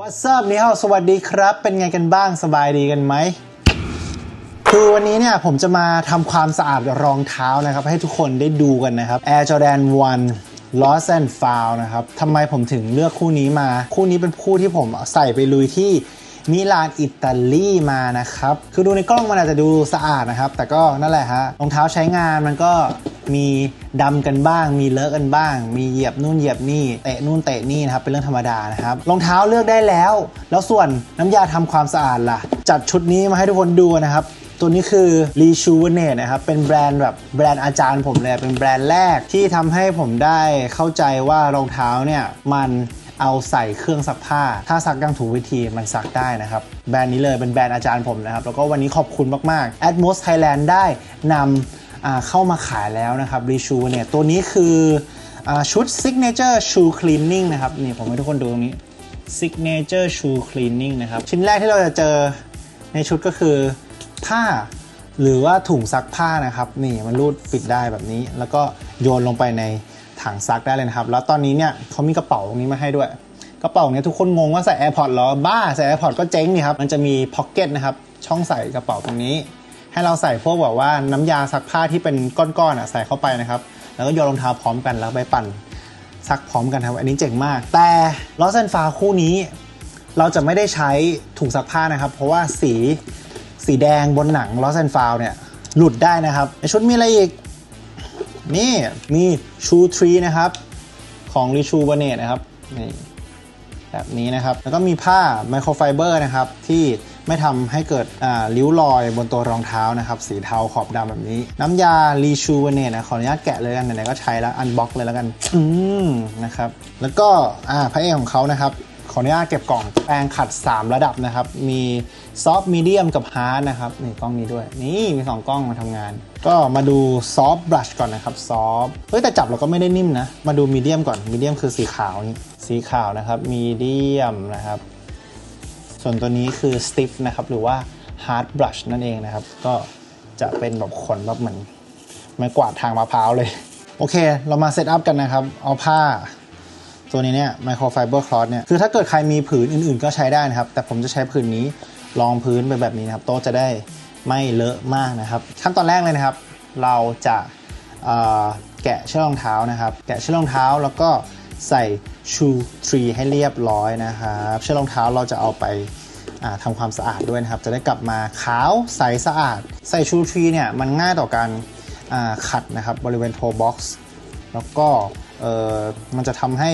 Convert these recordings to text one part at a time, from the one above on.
What's up นี่ฮะสวัสดีครับ เป็นไงกันบ้างสบายดีกันไหม คือวันนี้เนี่ยผมจะมาทำความสะอาดรองเท้านะครับ ให้ทุกคนได้ดูกันนะครับ Air Jordan 1 Lost and Found นะครับทำไมผมถึงเลือกคู่นี้มา คู่นี้เป็นคู่ที่ผมใส่ไปลุยที่มิลานอิตาลีมานะครับ คือดูในกล้องมันอาจจะดูสะอาดนะครับ แต่ก็นั่นแหละฮะรองเท้าใช้งานมันก็ มีดำกันบ้าง มีเลอะกันบ้าง มีเหยียบนู่นเหยียบนี่เตะนู่นเตะนี่นะครับเป็นเรื่องธรรมดานะครับรองเท้าเลือกได้แล้ว แล้วส่วนน้ำยาทำความสะอาดล่ะ จัดชุดนี้มาให้ทุกคนดูนะครับตัวนี้คือ r e c h u v e n a t e นะครับ เป็นแบรนด์แบบแบรนด์อาจารย์ผมเลย เป็นแบรนด์แรกที่ทำให้ผมได้เข้าใจว่ารองเท้าเนี่ยมันเอาใส่เครื่องซักผ้า ถ้าซักยังถูกวิธีมันซักได้นะครับ แบรนด์นี้เลยเป็นแบรนด์อาจารย์ผมนะครับ แล้วก็วันนี้ขอบคุณมากๆ Atmos Thailand ได้นำ เข้ามาขายแล้วนะครับ r e c h u v e n a t e ตัวนี้คืออชุด Signature Shoe Cleaning นะครับนี่ผมให้ทุกคนดูตรงนี้ Signature Shoe Cleaning นะครับ ชิ้นแรกที่เราจะเจอในชุดก็คือผ้าหรือว่าถุงซักผ้านะครับ นี่มันรูดปิดได้แบบนี้ แล้วก็โยนลงไปในถังซักได้เลยนะครับ แล้วตอนนี้เนี่ยเขามีกระเป๋าตรงนี้มาให้ด้วย กระเป๋าเนี้ยทุกคนงงว่าใส่ AirPods เหรอบ้าใส่ AirPods ก็เจ๊งนี่ครับมันจะมีพ็อกเก็ตนะครับช่องใส่กระเป๋าตรงนี้ ให้เราใส่พวกแบบว่าน้ำยาซักผ้าที่เป็นก้อนๆอะใส่เข้าไปนะครับ แล้วก็โยนรองเท้าพร้อมกันแล้วไปปั่นซักพร้อมกันครับ อันนี้เจ๋งมาก แต่ลอสแอนฟาคู่นี้เราจะไม่ได้ใช้ถุงซักผ้านะครับ เพราะว่าสีสีแดงบนหนังลอสแอนฟาวเนี่ยหลุดได้นะครับในชุดมีอะไรอีก นี่มีชูทรีนะครับ ของรีชูเบเนตนะครับนี่แบบนี้นะครับ แล้วก็มีผ้าไมโครไฟเบอร์นะครับที่ ไม่ทำให้เกิดริ้วรอยบนตัวรองเท้านะครับ สีเทาขอบดำแบบนี้ น้ำยารีชูเบเนตนะขออนุญาตแกะเลยกันไหนๆก็ใช้แล้วอันบ็อกเลยแล้วกันอืมนะครับแล้วก็พระเอกของเขานะครับขออนุญาตเก็บกล่องแปรงขัด 3 ระดับนะครับ มีซอฟต์มีเดียมกับฮาร์ดนะครับนี่กล้องนี้ด้วย นี่มี 2 กล้องมาทำงาน ก็มาดูซอฟต์บลัชก่อนนะครับซอฟเฮ้ยแต่จับเราก็ไม่ได้นิ่มนะ มาดูมีเดียมก่อนมีเดียมคือสีขาวนี่สีขาวนะครับมีเดียมนะครับ ส่วนตัวนี้คือสติฟนะครับ หรือว่าฮาร์ดบลัชนั่นเองนะครับ ก็จะเป็นแบบขนแบบเหมือนไม้กวาดทางมะพร้าวเลย โอเค เรามาเซตอัพกันนะครับ เอาผ้า ตัวนี้เนี่ยไมโครไฟเบอร์คลอสเนี่ยคือถ้าเกิดใครมีผืนอื่นๆ ก็ใช้ได้นะครับ แต่ผมจะใช้ผืนนี้รองพื้นไปแบบนี้นะครับ โต๊ะจะได้ไม่เลอะมากนะครับ ขั้นตอนแรกเลยนะครับ เราจะแกะเชือกรองเท้านะครับ แกะเชือกรองเท้าแล้วก็ ใส่ชูทรีให้เรียบร้อยนะครับเชือกรองเท้าเราจะเอาไปาทำความสะอาดด้วยนะครับ จะได้กลับมาขาวใสสะอาด ใส่ชูทรีเนี่ยมันง่ายต่อการขัดนะครับบริเวณโทบ็อกซ์แล้วก็มันจะทำให้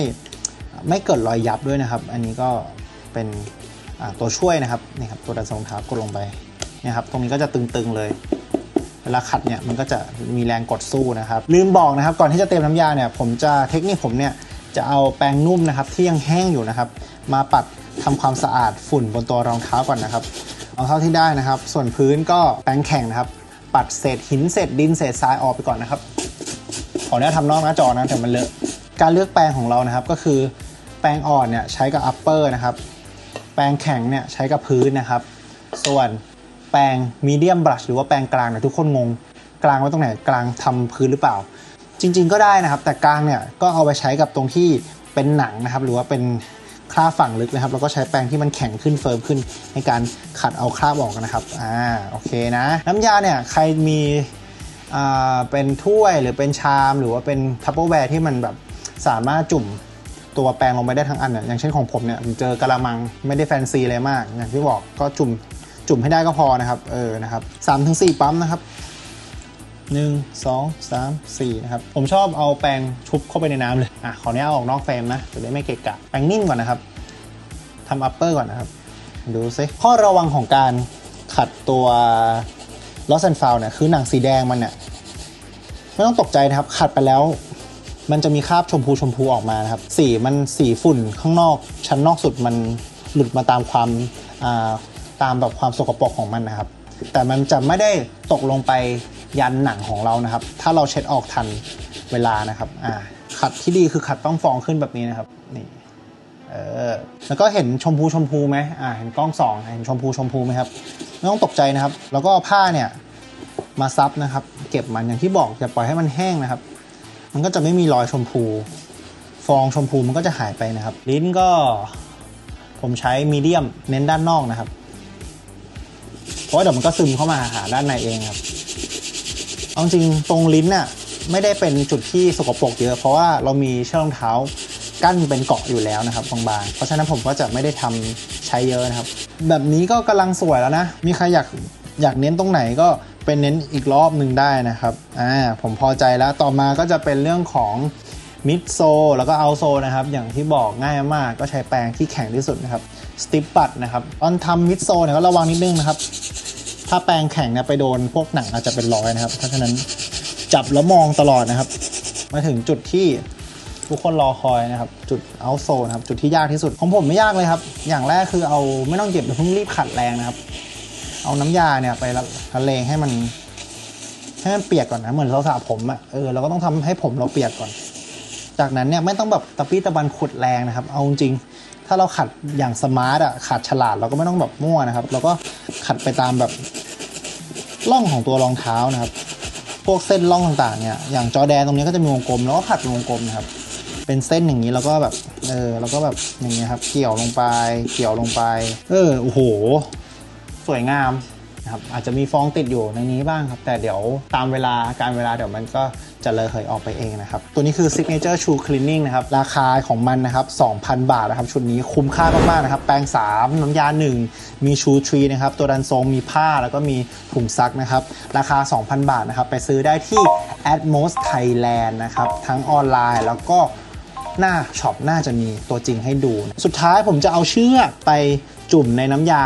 ไม่เกิดรอยยับด้วยนะครับ อันนี้ก็เป็นตัวช่วยนะครับนี่ครับตัวดันทรงเท้ากดลงไปนี่ยครับตรงนี้ก็จะตึงๆเลย เวลาขัดเนี่ยมันก็จะมีแรงกดสู้นะครับ ลืมบอกนะครับ ก่อนที่จะเตรียมน้ำยาเนี่ยผมจะเทคนิคผมเนี่ย จะเอาแปรงนุ่มนะครับที่ยังแห้งอยู่นะครับ มาปัดทำความสะอาดฝุ่นบนตัวรองเท้าก่อนนะครับเอาเท่าที่ได้นะครับ ส่วนพื้นก็แปรงแข็งนะครับ ปัดเศษหินเศษดินเศษทรายออกไปก่อนนะครับ ขออนุญาตทำนอกหน้าจอนะแต่มันเลอะการเลือกแปรงของเรานะครับก็คือแปรงอ่อนเนี่ยใช้กับ upper นะครับแปรงแข็งเนี่ยใช้กับพื้นนะครับ ส่วนแปรง medium brush หรือว่าแปรงกลางเนี่ยทุกคนงง กลางไว้ตรงไหนกลางทำพื้นหรือเปล่า จริง ๆ ก็ได้นะครับ แต่กลางเนี่ยก็เอาไปใช้กับตรงที่เป็นหนังนะครับ หรือว่าเป็นคราบฝั่งลึกนะครับ แล้วก็ใช้แปรงที่มันแข็งขึ้นเฟิร์มขึ้น ในการขัดเอาคราบออกนะครับอ่าโอเคนะ น้ำยาเนี่ยใครมีอ่าเป็นถ้วยหรือเป็นชามหรือว่าเป็นทัพเปอร์แวร์ที่มันแบบสามารถจุ่มตัวแปรงลงไปได้ทั้งอันเนี่ยอย่างเช่นของผมเนี่ยผมเจอกระมังไม่ได้แฟนซีเลยมากอย่างที่บอกก็จุ่มจุ่มให้ได้ก็พอนะครับเออนะครับสามถึงสี่ปั๊มนะครับ หนึ่งสองสามสี่นะครับผมชอบเอาแปรงชุบเข้าไปในน้ำเลยอะขออนุญาตเอาออกนอกเฟรมนะจะได้ไม่เกะกะแปรงนิ่มก่อนนะครับทำอัปเปอร์ก่อนนะครับ ดูซิข้อระวังของการขัดตัวลอสแอนฟาวเนี่ยคือหนังสีแดงมันเนี่ยไม่ต้องตกใจนะครับ ขัดไปแล้ว มันจะมีคราบชมพูชมพูออกมานะครับ สีมันสีฝุ่นข้างนอก ชั้นนอกสุดมันหลุดมาตามความาตามแบบความสกปรกของมันนะครับ แต่มันจะไม่ได้ตกลงไป ยันหนังของเรานะครับ ถ้าเราเช็ดออกทันเวลานะครับอ่าขัดที่ดีคือขัดต้องฟองขึ้นแบบนี้นะครับนี่เออแล้วก็เห็นชมพูชมพูไหมอ่าเห็นกล้องสองเห็นชมพูชมพูไหมครับไม่ต้องตกใจนะครับ แล้วก็เอาผ้าเนี่ยมาซับนะครับ เก็บมันอย่างที่บอกอย่าปล่อยให้มันแห้งนะครับ มันก็จะไม่มีรอยชมพู ฟองชมพูมันก็จะหายไปนะครับ ลิ้นก็ผมใช้มีเดียมเน้นด้านนอกนะครับ เพราะเดี๋ยวมันก็ซึมเข้ามาหาด้านในเองครับ เอาจริงตรงลิ้นน่ะไม่ได้เป็นจุดที่สกปรกเยอะ เพราะว่าเรามีเชือกรองเท้ากั้นเป็นเกาะอยู่แล้วนะครับบางๆเพราะฉะนั้นผมก็จะไม่ได้ทำใช้เยอะนะครับ แบบนี้ก็กำลังสวยแล้วนะ มีใครอยากอยากเน้นตรงไหนก็เป็นเน้นอีกรอบหนึ่งได้นะครับอ่าผมพอใจแล้วต่อมาก็จะเป็นเรื่องของมิดโซแล้วก็เอาโซนะครับ อย่างที่บอกง่ายมากก็ใช้แปรงที่แข็งที่สุดนะครับสติปปัดนะครับตอนทำมิดโซเนี่ยก็ระวังนิดนึงนะครับ ถ้าแปรงแข็งเนี่ยไปโดนพวกหนังอาจจะเป็นรอยนะครับ เพราะฉะนั้นจับแล้วมองตลอดนะครับ มาถึงจุดที่ทุกคนรอคอยนะครับ จุดเอาโซนะครับ จุดที่ยากที่สุดของผมไม่ยากเลยครับ อย่างแรกคือเอาไม่ต้องเก็บเดี๋ยวเพิ่งรีบขัดแรงนะครับ เอาน้ำยาเนี่ยไปละละเลงให้มันให้มันเปียกก่อนนะเหมือนเราสระผมอะ่ะเออเราก็ต้องทำให้ผมเราเปียกก่อน จากนั้นเนี่ยไม่ต้องแบบตะปี้ตะบันขุดแรงนะครับ เอาจริงถ้าเราขัดอย่างสมาร์ทอะขัดฉลาดเราก็ไม่ต้องแบบมั่วนะครับเราก็ขัดไปตามแบบ ร่องของตัวรองเท้านะครับ พวกเส้นร่องต่างๆเนี่ยอย่างจอแดนตรงนี้ก็จะมีวงกลมแล้วก็ขัดเป็นวงกลมนะครับ เป็นเส้นอย่างนี้แล้วก็แบบเออแล้วก็แบบอย่างเงี้ยครับ เกี่ยวลงไป เกี่ยวลงไป เออโอ้โห สวยงาม นะครับอาจจะมีฟองติดอยู่ในนี้บ้างครับ แต่เดี๋ยวตามเวลาการเวลาเดี๋ยวมันก็จะเลอะเหยออกไปเองนะครับ ตัวนี้คือ Signature Shoe Cleaning นะครับ ราคาของมันนะครับ 2,000 บาทนะครับ ชุดนี้คุ้มค่ามากๆนะครับ แปรง 3 น้ำยา 1 มีชูทรีนะครับ ตัวดันทรงมีผ้าแล้วก็มีถุงซักนะครับ ราคา 2,000 บาทนะครับ ไปซื้อได้ที่ Atmos Thailand นะครับ ทั้งออนไลน์แล้วก็หน้าช็อปน่าจะมีตัวจริงให้ดู สุดท้ายผมจะเอาเชือกไปจุ่มในน้ำยา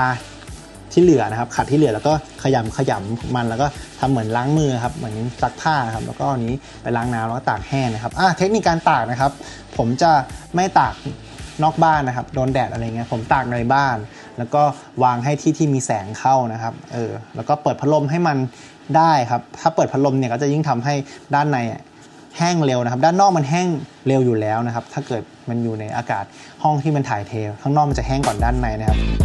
ที่เหลือนะครับขัดที่เหลือแล้วก็ขยำขยำมันแล้วก็ทำเหมือนล้างมือครับเหมือนซักผ้าครับแล้วก็อันนี้ไปล้างน้ำแล้วก็ตากแห้งนะครับอะเทคนิคการตากนะครับ ผมจะไม่ตากนอกบ้านนะครับโดนแดดอะไรเงี้ยผมตากในบ้าน แล้วก็วางให้ที่ที่มีแสงเข้านะครับเออแล้วก็เปิดพัดลมให้มันได้ครับถ้าเปิดพัดลมเนี่ยก็จะยิ่งทำให้ด้านในแห้งเร็วนะครับ ด้านนอกมันแห้งเร็วอยู่แล้วนะครับ ถ้าเกิดมันอยู่ในอากาศห้องที่มันถ่ายเท ข้างนอกมันจะแห้งก่อนด้านในนะครับ